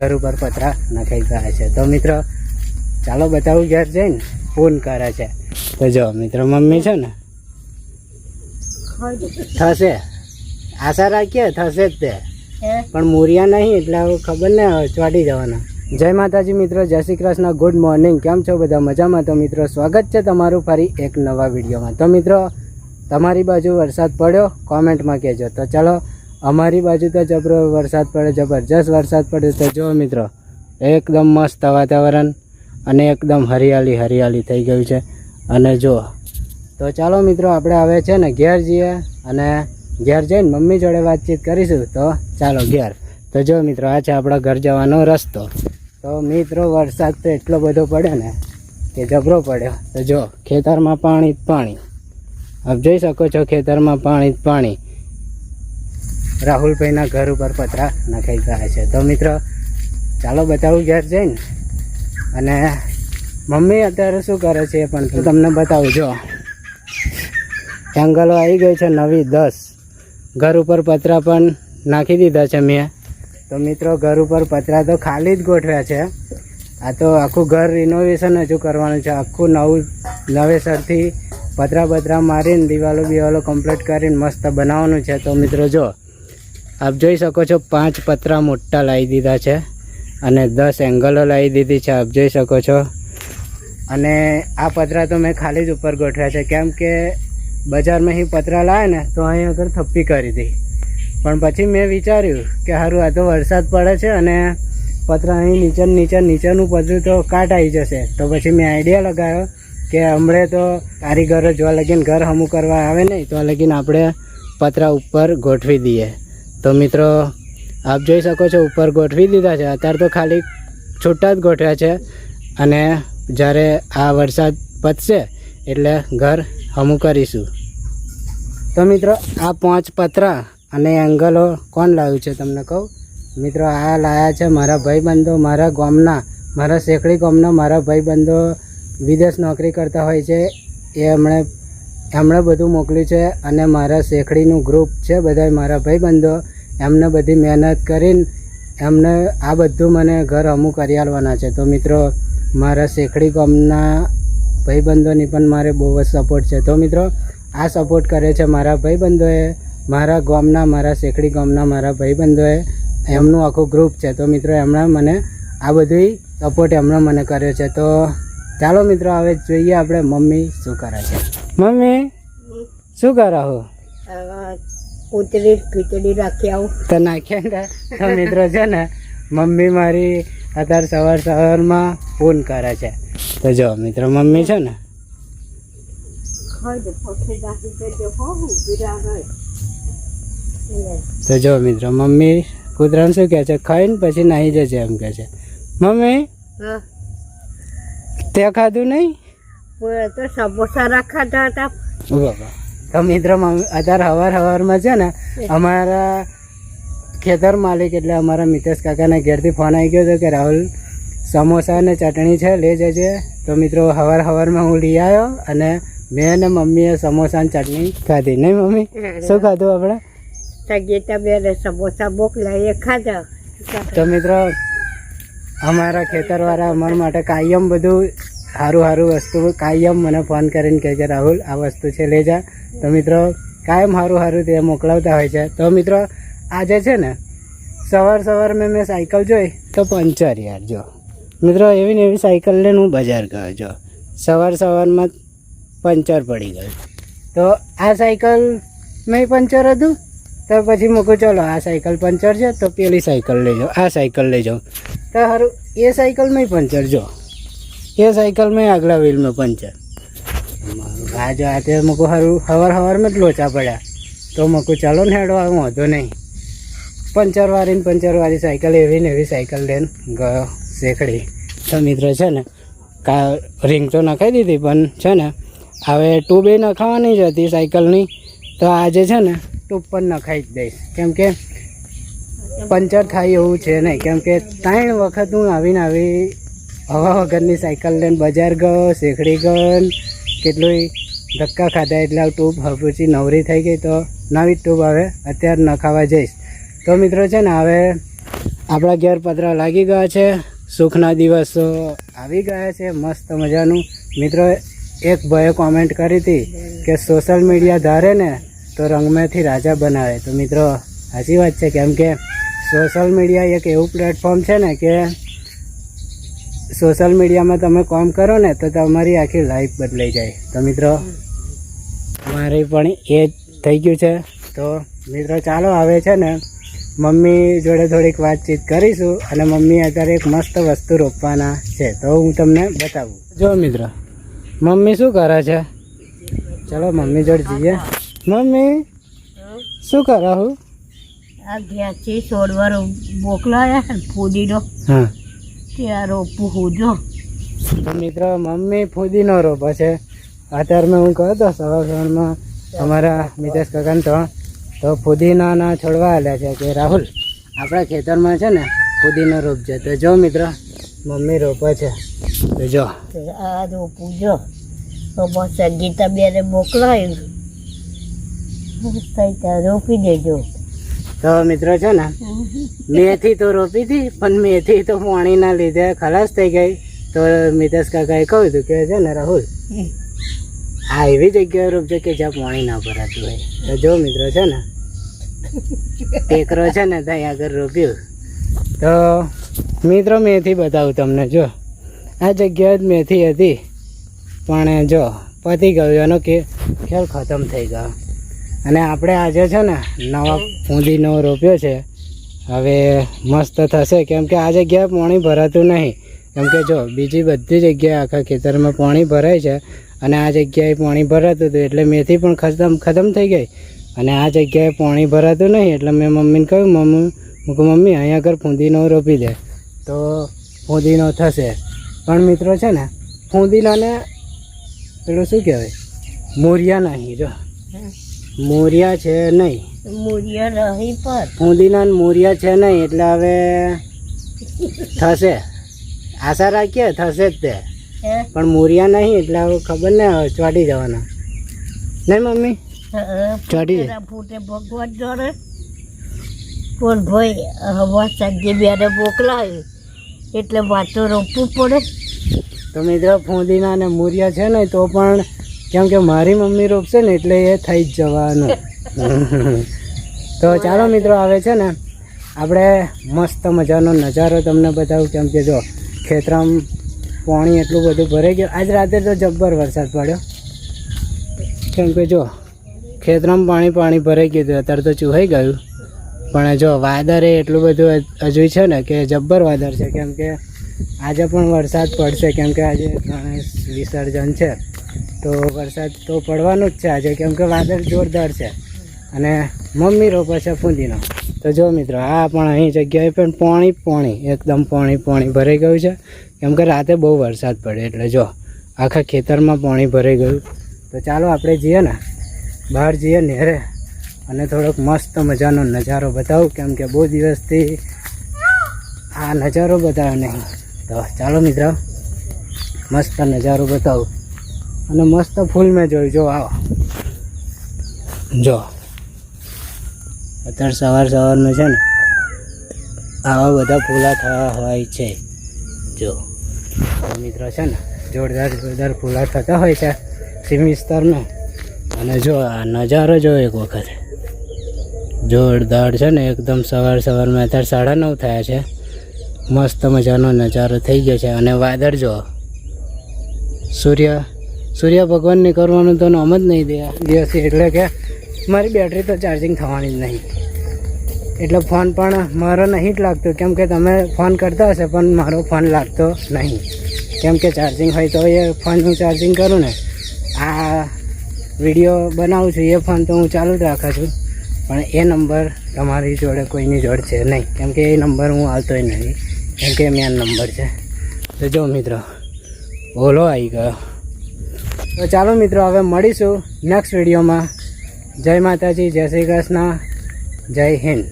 ઘર ઉપર પથરા નખાઈ ગયા છે. તો મિત્રો ચાલો બતાવું ઘેર જઈને ફોન કરે છે. તો જો મિત્રો મમ્મી છે ને? થશે. આશા રાખીએ થશે જ તે. પણ મૂરિયા નહીં એટલે ખબર ને ચોટી જવાના. જય માતાજી મિત્રો જય શ્રી કૃષ્ણ ગુડ મોર્નિંગ. કેમ છો બધા? મજામાં? તો મિત્રો સ્વાગત છે તમારું ફરી એક નવા વિડીયોમાં. તો મિત્રો તમારી બાજુ વરસાદ પડ્યો? કોમેન્ટમાં કહેજો. તો ચાલો અમારી બાજુ તો જબરો વરસાદ પડે, જબરજસ્ત વરસાદ પડે તો જો મિત્રો, એકદમ મસ્ત વાતાવરણ અને એકદમ હરિયાળી હરિયાળી થઈ ગયું છે. અને જો, તો ચાલો મિત્રો, આપણે હવે છે ને ઘેર જઈએ અને ઘેર જઈને મમ્મી જોડે વાતચીત કરીશું. તો ચાલો ઘેર. તો જો મિત્રો, આ છે આપણા ઘર જવાનો રસ્તો. તો મિત્રો, વરસાદ તો એટલો બધો પડે ને કે જબરો પડ્યો. તો જો, ખેતરમાં પાણી જ પાણી. આપ જોઈ શકો છો, ખેતરમાં પાણી જ પાણી. રાહુલભાઈના ઘર ઉપર પતરા નાખી ગયા છે. તો મિત્રો, ચાલો બતાવું ઘેર જઈને. અને મમ્મી અત્યારે શું કરે છે એ પણ તમને બતાવું. જો એંગલો આવી ગઈ છે નવી દસ. ઘર ઉપર પતરા પણ નાખી દીધા છે મેં. તો મિત્રો, ઘર ઉપર પતરા તો ખાલી જ ગોઠવ્યા છે. આ તો આખું ઘર રિનોવેશન હજુ કરવાનું છે. આખું નવું નવેસરથી પતરા બતરા મારીને દિવાલો બિવાલો કમ્પ્લીટ કરીને મસ્ત બનાવવાનું છે. તો મિત્રો, જો આપ જોઈ શકો છો, પાંચ પતરા મોટા લાવી દીધા છે અને દસ એંગલો લાવી દીધી છે, આપ જોઈ શકો છો. અને આ પતરા તો મેં ખાલી જ ઉપર ગોઠવ્યા છે, કેમ કે બજારમાં અહીં પતરા લાવે ને, તો અહીં આગળ થપ્પી કરી દઈ પણ પછી મેં વિચાર્યું કે સારું આ તો વરસાદ પડે છે અને પતરા અહીં નીચે નીચે, નીચેનું પતરું તો કાટ આવી જશે. તો પછી મેં આઈડિયા લગાવ્યો કે હમણે તો કારીગરો જોવા લગીને ઘર હમું કરવા આવે નહીં, તો લગીને આપણે પતરા ઉપર ગોઠવી દઈએ. તો મિત્રો, આપ જોઈ શકો છો, ઉપર ગોઠવી દીધા છે. અત્યારે તો ખાલી છૂટા જ ગોઠવ્યા છે. અને જ્યારે આ વરસાદ પતશે, એટલે ઘર હમું કરીશું. તો મિત્રો, આ પાંચ પતરા અને એંગલો કોણ લાવ્યું છે તમને કહું? મિત્રો, આ લાયા છે મારા ભાઈબંધો, મારા ગામના, મારા શેખડી ગામના, મારા ભાઈબંધો વિદેશ નોકરી કરતા હોય છે. એ હમણે એમણે બધું મોકલ્યું છે. અને મારા શેખડીનું ગ્રુપ છે બધા મારા ભાઈબંધો. એમને બધી મહેનત કરીને એમને આ બધું મને ઘર અમુક કરી આલવાના છે. તો મિત્રો મારા શેખડી કોમના ભાઈબંધોની પણ મારે બહુ જ સપોર્ટ છે. તો મિત્રો આ સપોર્ટ કરે છે મારા ભાઈબંધોએ મારા ગામના મારા શેખડી ગામના મારા ભાઈબંધોએ એમનું આખું ગ્રુપ છે. તો મિત્રો એમણે મને આ બધી સપોર્ટ એમણે મને કર્યો છે. તો ચાલો મિત્રો હવે જોઈએ આપણે મમ્મી શું કરે છે. મમ્મી શું કરો હો? ઉતરી ખીચડી રાખી આવું. તો નાખ્યા ને તો મિત્રો છે ને મમ્મી મારી અત્યારે સવાર સવારમાં ફોન કરે છે. તો જો મિત્રો મમ્મી છે ને તો જો મિત્રો મમ્મી કૂતરાને શું કહે છે? ખાઈને પછી નાહી જશે એમ કહે છે. મમ્મી તે ખાધું નહીં? તો સમોસા રાખાતા હતા બાબા તો મિત્રો અત્યારે હવાર હવારમાં છે ને અમારા ખેતર માલિક એટલે અમારા મિતેશ કાકાના ઘેરથી ફોન આવી ગયો હતો કે રાહુલ સમોસા અને ચટણી છે લઈ જજે. તો મિત્રો હવાર હવારમાં હું લઈ આવ્યો અને મેં અને મમ્મીએ સમોસા અને ચટણી ખાધી. નહીં મમ્મી? શું ખાધું આપણે? તગીતા બે સમોસા મોકલા એ ખાધા. તો મિત્રો અમારા ખેતરવાળા અમારા માટે કાયમ બધું સારું સારું વસ્તુ કાયમ મને ફોન કરીને કહે છે રાહુલ આ વસ્તુ છે લઈ જા. તો મિત્રો, કાયમ સારું સારું તે મોકલાવતા હોય છે. તો મિત્રો, આજે છે ને, સવાર સવાર મેં મેં સાયકલ જોઈ, તો પંચર યાર જો. મિત્રો, એવી ને એવી સાયકલ લઈને હું બજાર ગયો જો. સવાર સવારમાં પંચર પડી ગયું. તો આ સાયકલ મેં પંચર હતું, તો પછી મૂકું ચલો, આ સાયકલ પંચર છે, તો પેલી સાયકલ લઈ જાઓ આ સાયકલ લઈ જાઉં. તો સારું એ સાયકલમાં પંચર જો. એ સાયકલમાં આગલા વ્હીલમાં પંચર. આ જો આ તે મૂકું સારું હવાર હવારમાં જ લોચા પડ્યા. તો મૂકું, ચાલો ને હેડો, આવું વાંધો નહીં. પંચર વાળી ને પંચર વાળી સાયકલ એવી ને એવી સાયકલ લઈને ગયો શેખડી. તો મિત્રો છે ને, કા રિંગ તો નખાઈ દીધી, પણ છે ને, હવે ટ્યુબ એ નખાવાની જ હતી સાયકલની. તો આજે છે ને ટ્યુબ પણ નખાઈ જ દઈશ. કેમ કે પંચર થાય એવું છે નહીં. કેમ કે ત્રણ વખત હું આવીને આવી હવા વગરની સાયકલ લઈને બજાર ગયો, શેખડી ગયો કેટલું ધક્કા ખાધા એટલે આ ટ્યુબ હવે નવરી થઈ ગઈ તો નવી ટ્યુબ હવે અત્યારે નખાવા જઈશ. તો મિત્રો છે ને, હવે આપણા ઘેર પતરા લાગી ગયા છે. સુખના દિવસો આવી ગયા છે. મસ્ત મજાનું. મિત્રો, એક ભાઈએ કોમેન્ટ કરી હતી કે સોશિયલ મીડિયા ધારે ને તો રંગમેથી રાજા બનાવે. તો મિત્રો, સાચી વાત છે. કેમ કે સોશિયલ મીડિયા એક એવું પ્લેટફોર્મ છે ને કે સોશિયલ મીડિયામાં તમે કામ કરો ને તો તમારી આખી લાઈફ બદલાઈ જાય. તો મિત્રો મારે પણ એ થઈ ગયું છે. તો મિત્રો ચાલો આવે છે ને મમ્મી જોડે થોડીક વાતચીત કરીશું અને મમ્મી અત્યારે એક મસ્ત વસ્તુ રોપવાના છે. તો હું તમને બતાવું. જો મિત્ર મમ્મી શું કરે છે? ચલો મમ્મી જોડે જઈએ. મમ્મી શું કરો હું? આ ઘેરથી છોડવા મોકલાયા ફૂદીનો. હા. રોપવું હું જો. મિત્ર મમ્મી ફુદીનો રોપો છે. અત્યારમાં હું કહ્યો તો સવાર સવારમાં અમારા મિતેશ કાકાને તો તો ફુદીનાના છોડવા આવ્યા છે કે રાહુલ આપણા ખેતરમાં છે ને ફુદીનો રોપજે તો જો મિત્ર મમ્મી રોપે છે. તો જો. આ રોપુ જો. તો બસ સંગીતા બેને મોકલાયું. રોપી દેજો. તો મિત્રો છે ને, મેથી તો રોપી હતી, પણ મેથી તો પાણીના લીધે ખલાસ થઈ ગઈ. તો મિતેશ કાકાએ કહ્યું હતું કે છે ને, રાહુલ, આ એવી જગ્યાએ રોપજો કે જ્યાં પાણી ના ભરાતું હોય. તો જો મિત્રો છે ને, ટેકરો છે ને, ત્યાં આગળ રોપ્યું. તો મિત્રો મેથી બતાવું તમને, જો. આ જગ્યાએ જ મેથી હતી. પણ જો, પતી ગયું એનો કે, ખેલ ખતમ થઈ ગયો. અને આપણે આજે છે ને નવા ફૂંદીનો રોપ્યો છે. હવે મસ્ત થશે, કેમ કે આ જગ્યાએ પાણી ભરાતું નહીં. કેમ કે જો, બીજી બધી જગ્યાએ આખા ખેતરમાં પાણી ભરાય છે અને આ જગ્યાએ પાણી ભરાતું હતું એટલે મેથી પણ ખતમ ખતમ થઈ ગઈ. અને આ જગ્યાએ પાણી ભરાતું નહીં એટલે મેં મમ્મીને કહ્યું, મમ્મી હું કહું મમ્મી, અહીંયા આગળ ફૂંદીનો રોપી દે. તો ફૂંદીનો થશે. પણ મિત્રો છે ને, ફૂંદીનાને પેલું શું કહેવાય? મોરિયા નહીં, જો. મોરિયા છે નહીં. મોરિયા રહી પર ફૂંદીના મોરિયા છે નહીં એટલે હવે થશે. આશા રાખીએ થશે જ તે. પણ મોરિયા નહીં એટલે હવે ખબર ને હવે ચોટી જવાના. નહીં મમ્મી? ચોટી. ફૂટે ભગવાન જોડે. કોણ ભાઈ હવા સાંજે બેને મોકલાય. એટલે વાતો રોપવું પડે. તો મિત્રો ફૂંદીના ને મોરિયા છે ને તો પણ કેમ કે મારી મમ્મી રોપશે ને એટલે એ થઈ જ જવાનું. તો ચાલો મિત્રો આવે છે ને આપણે મસ્ત મજાનો નજારો તમને બતાવું. કેમ કે જો ખેતરામ પાણી એટલું બધું ભરાઈ ગયું. આજ રાતે તો જબ્બર વરસાદ પડ્યો. કેમ કે જો ખેતરામ પાણી પાણી ભરાઈ ગયું હતું. અત્યારે તો ચૂહાઈ ગયું. પણ જો વાદરે એટલું બધું હજુ છે ને કે જબ્બર વાદળ છે. કેમ કે આજે પણ વરસાદ પડશે. કેમ કે આજે ગણેશ વિસર્જન છે. તો વરસાદ તો પડવાનો જ છે આજે, કેમ કે વાદળ જોરદાર છે. અને મમ્મી રોપે છે ફૂંદીનો. તો જો મિત્રો, આ પણ અહીં જગ્યાએ પણ પોણી પોણી, એકદમ પોણી પોણી ભરાઈ ગયું છે. કેમ કે રાતે બહુ વરસાદ પડે, એટલે જો આખા ખેતરમાં પાણી ભરાઈ ગયું. તો ચાલો આપણે જઈએ ને, બહાર જઈએ નેરે, અને થોડોક મસ્ત મજાનો નજારો બતાવું, કેમ કે બહુ દિવસથી આ નજારો બતાવ્યો નહીં. તો ચાલો મિત્રો, મસ્ત નજારો બતાવું. અને મસ્ત ફૂલ મેં જોયું. જો, આવો. જો. અત્યારે સવાર સવારમાં છે ને, આવા બધા ફૂલા થયા હોય છે. જો. મિત્રો છે ને, જોરદાર જોરદાર ફૂલા થતા હોય છે સીમ વિસ્તારમાં. અને જો, આ નજારો જો એક વખત. જોરદાર છે ને, એકદમ સવાર સવારમાં અત્યારે સાડા નવ થયા છે. મસ્ત મજાનો નજારો થઈ ગયો છે. અને વાદળ જો સૂર્ય સૂર્ય ભગવાનને કરવાનું તો નામ જ નહીં દે દિવસે. એટલે કે મારી બેટરી તો ચાર્જિંગ થવાની જ નહીં. એટલે ફોન પણ મારો નહીં જ લાગતો. કેમ કે તમે ફોન કરતા હશે, પણ મારો ફોન લાગતો નહીં. કેમ કે ચાર્જિંગ હોય તો એ ફોન હું ચાર્જિંગ કરું ને, આ વીડિયો બનાવું છું, એ ફોન તો હું ચાલુ જ રાખું છું. પણ એ નંબર તમારી જોડે કોઈની જોડે છે નહીં. કેમ કે એ નંબર હું આવતોય નહીં. કેમ કે મેન નંબર છે. તો જો મિત્રો, ઓલો આવી ગયો. તો ચાલો મિત્રો હવે મળીશું નેક્સ્ટ વિડીયોમાં. જય માતાજી જય શ્રી કૃષ્ણ જય હિન્દ.